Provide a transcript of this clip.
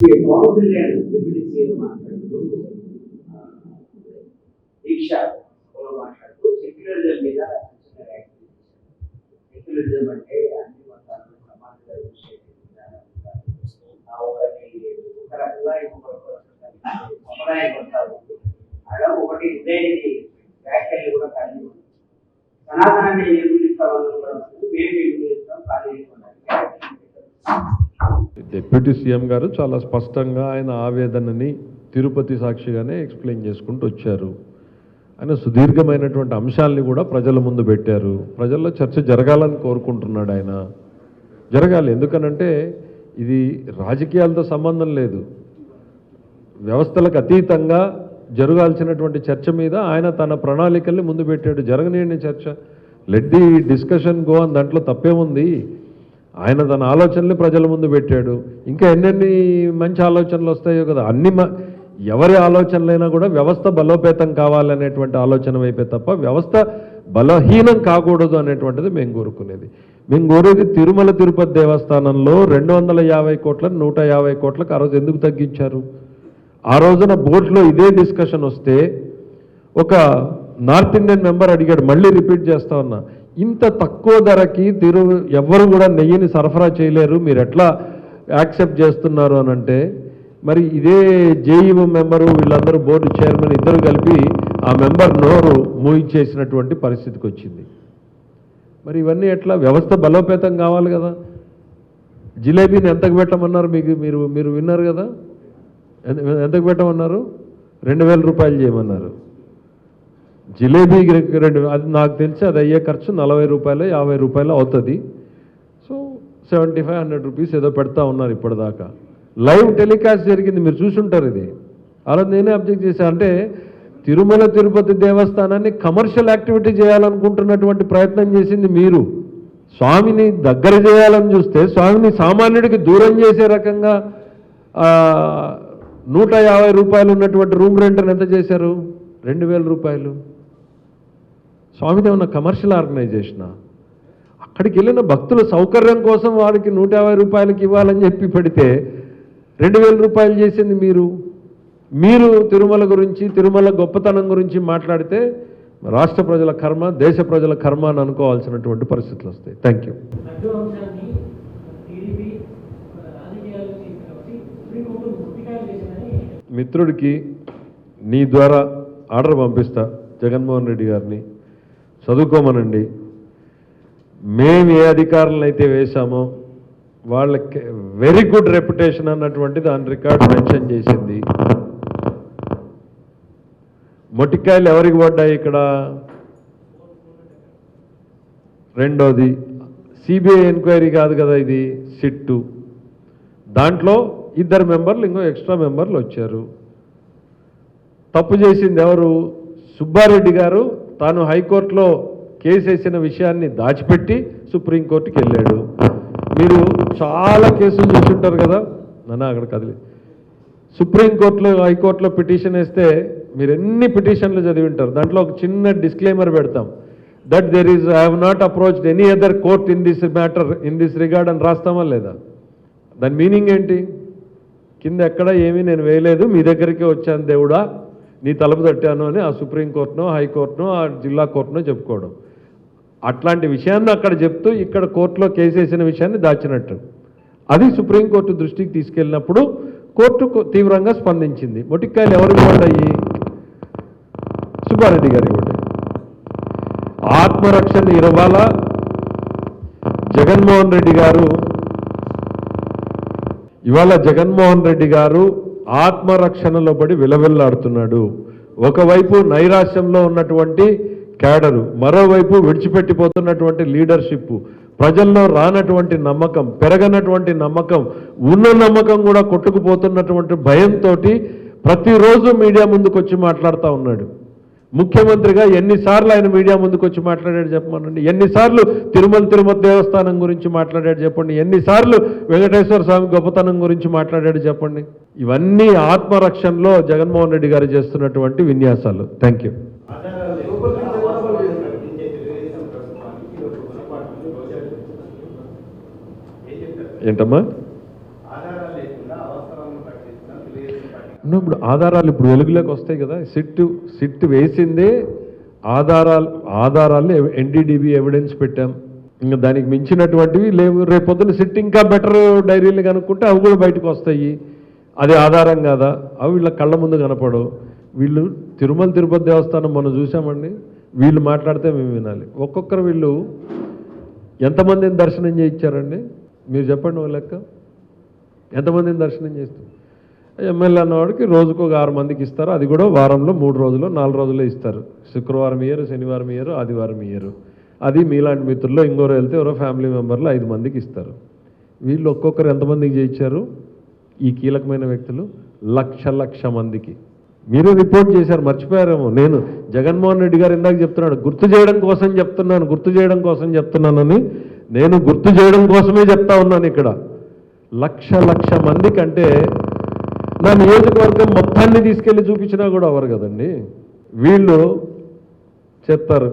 Pawan Kalyan deputy CM మాట్లాడుతూ దీక్ష మాట్లాడుతూ secularism మీద సెక్యులరిజం అంటే అన్ని మతాలను సమానంగా ఒక రకంగా ఇంకొక రకంగా అలా ఒకటి ఉదయనిధి వ్యాఖ్యలు కూడా కలిగి ఉంది సనాతనాన్ని నిర్మూలిస్తామని కూడా మేము నిర్మూలిస్తాం ఖాళీ డిప్యూటీ సీఎం గారు చాలా స్పష్టంగా ఆయన ఆవేదనని తిరుపతి సాక్షిగానే ఎక్స్ప్లెయిన్ చేసుకుంటూ వచ్చారు. ఆయన సుదీర్ఘమైనటువంటి అంశాలని కూడా ప్రజల ముందు పెట్టారు. ప్రజల్లో చర్చ జరగాలని కోరుకుంటున్నాడు ఆయన. జరగాలి. ఎందుకనంటే ఇది రాజకీయాలతో సంబంధం లేదు. వ్యవస్థలకు అతీతంగా జరగాల్సినటువంటి చర్చ మీద ఆయన తన ప్రణాళికల్ని ముందు పెట్టాడు. జరగనేయండి చర్చ. లెట్ ది డిస్కషన్ గో అని దాంట్లో తప్పేముంది? ఆయన తన ఆలోచనలు ప్రజల ముందు పెట్టాడు. ఇంకా ఎన్నెన్ని మంచి ఆలోచనలు వస్తాయో కదా. అన్ని మ- ఎవరి ఆలోచనలైనా కూడా వ్యవస్థ బలోపేతం కావాలనేటువంటి ఆలోచన వైపే తప్ప వ్యవస్థ బలహీనం కాకూడదు అనేటువంటిది మేము కోరుకునేది. మేము కోరేది తిరుమల తిరుపతి దేవస్థానంలో రెండు వందల యాభై కోట్ల నూట యాభై కోట్లకు ఆ రోజు ఎందుకు తగ్గించారు? ఆ రోజున బోర్డులో ఇదే డిస్కషన్ వస్తే ఒక నార్త్ ఇండియన్ మెంబర్ అడిగాడు మళ్ళీ రిపీట్ చేస్తా ఉన్నా ఇంత తక్కువ ధరకి తిరు ఎవ్వరు కూడా నెయ్యిని సరఫరా చేయలేరు. మీరు ఎట్లా యాక్సెప్ట్ చేస్తున్నారు అని అంటే మరి ఇదే జేఈఓ మెంబరు వీళ్ళందరూ బోర్డు చైర్మన్ ఇద్దరు కలిపి ఆ మెంబర్ నోరు మూయించేసినటువంటి పరిస్థితికి వచ్చింది. మరి ఇవన్నీ ఎట్లా? వ్యవస్థ బలోపేతం కావాలి కదా. జిలేబీని ఎంతకు పెట్టమన్నారు మీకు? మీరు మీరు విన్నారు కదా? ఎంతకు పెట్టమన్నారు? రెండు వేల రూపాయలు చేయమన్నారు. జిలేబీ రెండు అది నాకు తెలిసి అది అయ్యే ఖర్చు నలభై రూపాయలు యాభై రూపాయలు అవుతుంది. So seventy five hundred rupees ఏదో పెడతా ఉన్నారు ఇప్పటిదాకా. లైవ్ టెలికాస్ట్ జరిగింది మీరు చూసుంటారు ఇది. అలా నేనే అబ్జెక్ట్ చేశాను అంటే తిరుమల తిరుపతి దేవస్థానాన్ని కమర్షియల్ యాక్టివిటీ చేయాలనుకుంటున్నటువంటి ప్రయత్నం చేసింది మీరు. స్వామిని దగ్గర చేయాలని చూస్తే స్వామిని సామాన్యుడికి దూరం చేసే రకంగా నూట యాభై రూపాయలు ఉన్నటువంటి రూమ్ రెంట్ని ఎంత చేశారు? రెండు వేల రూపాయలు. స్వామిది ఏమన్నా కమర్షియల్ ఆర్గనైజేషనా అక్కడికి వెళ్ళిన భక్తుల సౌకర్యం కోసం వారికి నూట యాభై రూపాయలకి ఇవ్వాలని చెప్పి పెడితే రెండు వేల రూపాయలు చేసింది మీరు. మీరు తిరుమల గురించి తిరుమల గొప్పతనం గురించి మాట్లాడితే రాష్ట్ర ప్రజల కర్మ దేశ ప్రజల కర్మ అని అనుకోవాల్సినటువంటి పరిస్థితులు వస్తాయి. థ్యాంక్ యూ మిత్రుడికి నీ ద్వారా ఆర్డర్ పంపిస్తా జగన్మోహన్ రెడ్డి గారిని. చదువుకోమనండి. మేము ఏ అధికారులను అయితే వేశామో వాళ్ళకి వెరీ గుడ్ రెప్యుటేషన్ అన్నటువంటి దాని రికార్డు మెన్షన్ చేసింది. మొటికాయలు ఎవరికి పడ్డాయి ఇక్కడ? రెండోది సిబిఐ ఎంక్వైరీ కాదు కదా ఇది? సిట్టు. దాంట్లో ఇద్దరు మెంబర్లు ఇంకో ఎక్స్ట్రా మెంబర్లు వచ్చారు. తప్పు చేసింది ఎవరు? సుబ్బారెడ్డి గారు తాను హైకోర్టులో కేసు వేసిన విషయాన్ని దాచిపెట్టి సుప్రీంకోర్టుకి వెళ్ళాడు. మీరు చాలా కేసులు చూసుంటారు కదా. నన్ను అక్కడ కదిలి. సుప్రీంకోర్టులో హైకోర్టులో పిటిషన్ వేస్తే మీరు ఎన్ని పిటిషన్లు చదివి ఉంటారు? దాంట్లో ఒక చిన్న డిస్క్లైమర్ పెడతాం. That there is I have not approached any other court in this matter in this regard అని రాస్తామా లేదా? దాని మీనింగ్ ఏంటి? కింద ఎక్కడ ఏమీ నేను వేయలేదు మీ దగ్గరికే వచ్చాను దేవుడా. నీ తలుపు తట్టాను అని ఆ సుప్రీంకోర్టునో హైకోర్టునో ఆ జిల్లా కోర్టునో చెప్పుకోవడం. అట్లాంటి విషయాన్ని అక్కడ చెప్తూ ఇక్కడ కోర్టులో కేసు వేసిన విషయాన్ని దాచినట్టు. అది సుప్రీంకోర్టు దృష్టికి తీసుకెళ్ళినప్పుడు కోర్టు తీవ్రంగా స్పందించింది. మొటిక్కాయలు ఎవరు అయ్యి సుబ్బారెడ్డి గారు ఇవ్వండి. ఆత్మరక్షణ ఇరవాల జగన్మోహన్ రెడ్డి గారు. ఇవాళ జగన్మోహన్ రెడ్డి గారు ఆత్మరక్షణలో పడి విలవిల్లాడుతున్నాడు. ఒకవైపు నైరాశ్యంలో ఉన్నటువంటి క్యాడరు మరోవైపు విడిచిపెట్టిపోతున్నటువంటి లీడర్షిప్ ప్రజల్లో రానటువంటి నమ్మకం పెరగనటువంటి నమ్మకం ఉన్న నమ్మకం కూడా కొట్టుకుపోతున్నటువంటి భయంతో ప్రతిరోజు మీడియా ముందుకు వచ్చి మాట్లాడుతూ ఉన్నాడు. ముఖ్యమంత్రిగా ఎన్నిసార్లు ఆయన మీడియా ముందుకు వచ్చి మాట్లాడాడు చెప్పమనండి. ఎన్నిసార్లు తిరుమల తిరుమల దేవస్థానం గురించి మాట్లాడాడు చెప్పండి. ఎన్నిసార్లు వెంకటేశ్వర స్వామి గొప్పతనం గురించి మాట్లాడాడు చెప్పండి. ఇవన్నీ ఆత్మరక్షణలో జగన్మోహన్ రెడ్డి గారు చేస్తున్నటువంటి విన్యాసాలు. థ్యాంక్ యూ ఏంటమ్మా? ఇప్పుడు ఆధారాలు ఇప్పుడు వెలుగులోకి వస్తాయి కదా. సిట్ సిట్ వేసిందే ఆధారాలు ఆధారాలు ఎన్డీడీబీ ఎవిడెన్స్ పెట్టాం. ఇంకా దానికి మించినటువంటివి లేవు. రేపొద్దున సిట్ ఇంకా బెటర్ డైరీలు కనుక్కుంటే అవి కూడా బయటకు వస్తాయి. అది ఆధారం కాదా? అవి వీళ్ళ కళ్ళ ముందు కనపడవు. వీళ్ళు తిరుమల తిరుపతి దేవస్థానం మనం చూసామండి వీళ్ళు మాట్లాడితే మేము వినాలి. ఒక్కొక్కరు వీళ్ళు ఎంతమందిని దర్శనం చేయించారండి? మీరు చెప్పండి ఒక లెక్క. ఎంతమందిని దర్శనం చేస్తారు? ఎమ్మెల్యే అన్నవాడికి రోజుకు ఒక ఆరు మందికి ఇస్తారు. అది కూడా వారంలో మూడు రోజులు నాలుగు రోజులే ఇస్తారు. శుక్రవారం ఇయ్యరు శనివారం ఇయ్యరు ఆదివారం ఇయ్యరు అది మీలాంటి మిత్రుల్లో ఇంకోరు వెళ్తే ఎవరో ఫ్యామిలీ మెంబర్లు ఐదు మందికి ఇస్తారు. వీళ్ళు ఒక్కొక్కరు ఎంతమందికి చేయించారు ఈ కీలకమైన వ్యక్తులు లక్ష లక్ష మందికి. మీరే రిపోర్ట్ చేశారు మర్చిపోయారేమో. నేను జగన్మోహన్ రెడ్డి గారు ఇందాక చెప్తున్నాడు గుర్తు చేయడం కోసం చెప్తున్నాను గుర్తు చేయడం కోసం చెప్తున్నానని. నేను గుర్తు చేయడం కోసమే చెప్తా ఉన్నాను ఇక్కడ. లక్ష లక్ష మందికి అంటే నా నియోజకవర్గం మొత్తాన్ని తీసుకెళ్ళి చూపించినా కూడా అవరు కదండి. వీళ్ళు చెప్తారు